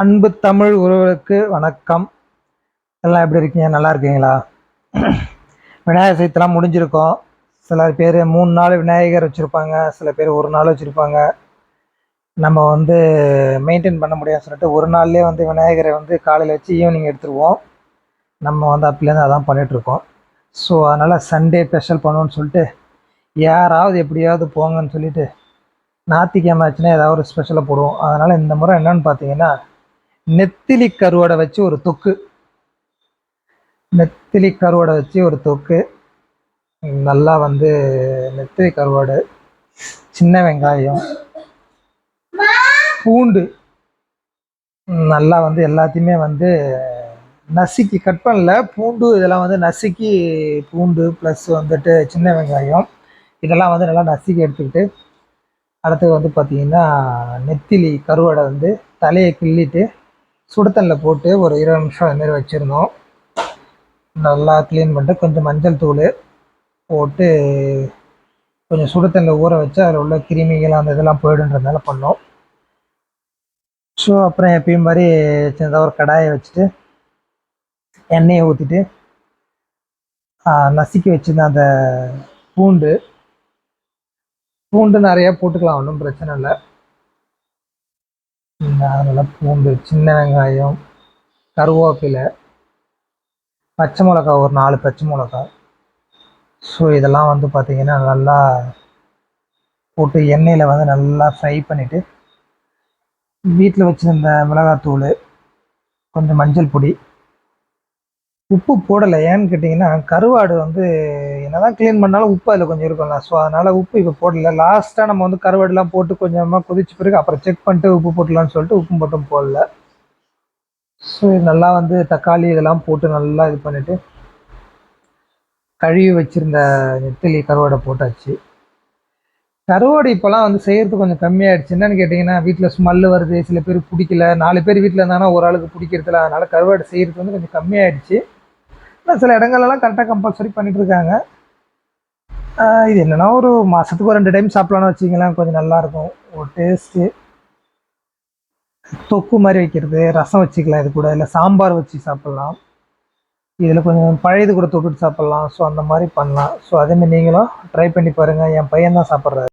அன்பு தமிழ் உறவுகளுக்கு வணக்கம். எல்லாம் எப்படி இருக்கீங்க? நல்லா இருக்கீங்களா? விநாயகர் சதுர்த்திலாம் முடிஞ்சிருக்கோம். சில பேர் மூணு நாள் விநாயகர் வச்சுருப்பாங்க சில பேர் ஒரு நாள் வச்சுருப்பாங்க. நம்ம வந்து மெயின்டைன் பண்ண முடியாது சொல்லிட்டு ஒரு நாள்லேயே வந்து விநாயகரை வந்து காலையில் வச்சு ஈவினிங் எடுத்துருவோம். நம்ம வந்து அப்பிலேருந்து அதான் பண்ணிகிட்ருக்கோம் ஸோ அதனால் சண்டே ஸ்பெஷல் பண்ணுவோன்னு சொல்லிட்டு யாராவது எப்படியாவது போங்கன்னு சொல்லிட்டு ஞாத்திக்கிழமை ஆச்சுன்னா ஏதாவது ஒரு ஸ்பெஷலாக போடுவோம். அதனால் இந்த முறை என்னன்னு பார்த்தீங்கன்னா நெத்திலி கருவாடை வச்சு ஒரு தொக்கு. நெத்திலி கருவாடை வச்சு ஒரு தொக்கு. நல்லா வந்து நெத்திலி கருவாடு சின்ன வெங்காயம் பூண்டு. நல்லா வந்து எல்லாத்தையுமே வந்து நசுக்கி கட் பண்ணல. பூண்டு இதெல்லாம் வந்து நசுக்கி பூண்டு ப்ளஸ் வந்துட்டு சின்ன வெங்காயம் இதெல்லாம் வந்து நல்லா நசுக்கி எடுத்துக்கிட்டு அடுத்தது வந்து பார்த்திங்கன்னா நெத்திலி கருவாடை வந்து தலையை கிள்ளிட்டு சுடுத்தண்ணில் போட்டு ஒரு இருபது நிமிஷம் அதுமாரி வச்சுருந்தோம். நல்லா க்ளீன் பண்ணிட்டு கொஞ்சம் மஞ்சள் தூள் போட்டு கொஞ்சம் சுடுத்தண்ணில் ஊற வச்சு அதில் உள்ள கிருமிகள் அந்த இதெல்லாம் போயிடுன்றதுனால பண்ணோம். ஸோ அப்புறம் எப்பயும் மாதிரி சின்னதாக ஒரு கடாயை வச்சுட்டு எண்ணெயை ஊற்றிட்டு நசுக்கி வச்சுருந்த அந்த பூண்டு பூண்டு நிறையா போட்டுக்கலாம் ஒன்றும் பிரச்சனை இல்லை. அதனால் பூண்டு சின்ன வெங்காயம் கருவேப்பிலை பச்சை மிளகா ஒரு நாலு பச்சை மிளகா ஸோ இதெல்லாம் வந்து பார்த்திங்கன்னா நல்லா போட்டு எண்ணெயில் வந்து நல்லா ஃப்ரை பண்ணிவிட்டு வீட்டில் வச்சுருந்த மிளகாத்தூள் கொஞ்சம் மஞ்சள் பொடி உப்பு போடலை. ஏன்னு கேட்டிங்கன்னா கருவாடு வந்து என்ன தான் க்ளீன் பண்ணாலும் உப்பு அதில் கொஞ்சம் இருக்கும்ல. ஸோ அதனால் உப்பு இப்போ போடல. லாஸ்ட்டாக நம்ம வந்து கருவாடுலாம் போட்டு கொஞ்சமாக கொதிச்ச பிறகு அப்புறம் செக் பண்ணிட்டு உப்பு போட்டலான்னு சொல்லிட்டு உப்பு மட்டும் போடல. ஸோ நல்லா வந்து தக்காளி இதெல்லாம் போட்டு நல்லா இது பண்ணிவிட்டு கழுவி வச்சுருந்த நெத்திலி கருவாடை போட்டாச்சு. கருவாடு இப்போலாம் வந்து செய்கிறது கொஞ்சம் கம்மியாயிடுச்சு. என்னன்னு கேட்டிங்கன்னா வீட்டில் ஸ்மெல்லு வருது. சில பேர் பிடிக்கல. நாலு பேர் வீட்டில் இருந்தாங்கன்னா ஒரு ஆளுக்கு பிடிக்கிறதுல. அதனால் கருவாடு செய்கிறது வந்து கொஞ்சம் கம்மியாயிடுச்சு. ஆனால் சில இடங்கள்லாம் கரெக்டாக கம்பல்சரி பண்ணிகிட்டு இருக்காங்க இது என்னென்னா ஒரு மாதத்துக்கு ஒரு ரெண்டு டைம் சாப்பிட்லான்னு வச்சிங்களேன் கொஞ்சம் நல்லாயிருக்கும். ஒரு டேஸ்ட்டு தொக்கு மாதிரி வைக்கிறது ரசம் வச்சுக்கலாம் இது கூட இல்லை சாம்பார் வச்சு சாப்பிட்லாம். இதில் கொஞ்சம் பழையது கூட தொட்டுட்டு சாப்பிட்லாம். ஸோ அந்த மாதிரி பண்ணலாம். ஸோ அதேமாதிரி நீங்களும் ட்ரை பண்ணி பாருங்கள் என் பையன் தான் சாப்பிட்றாரு.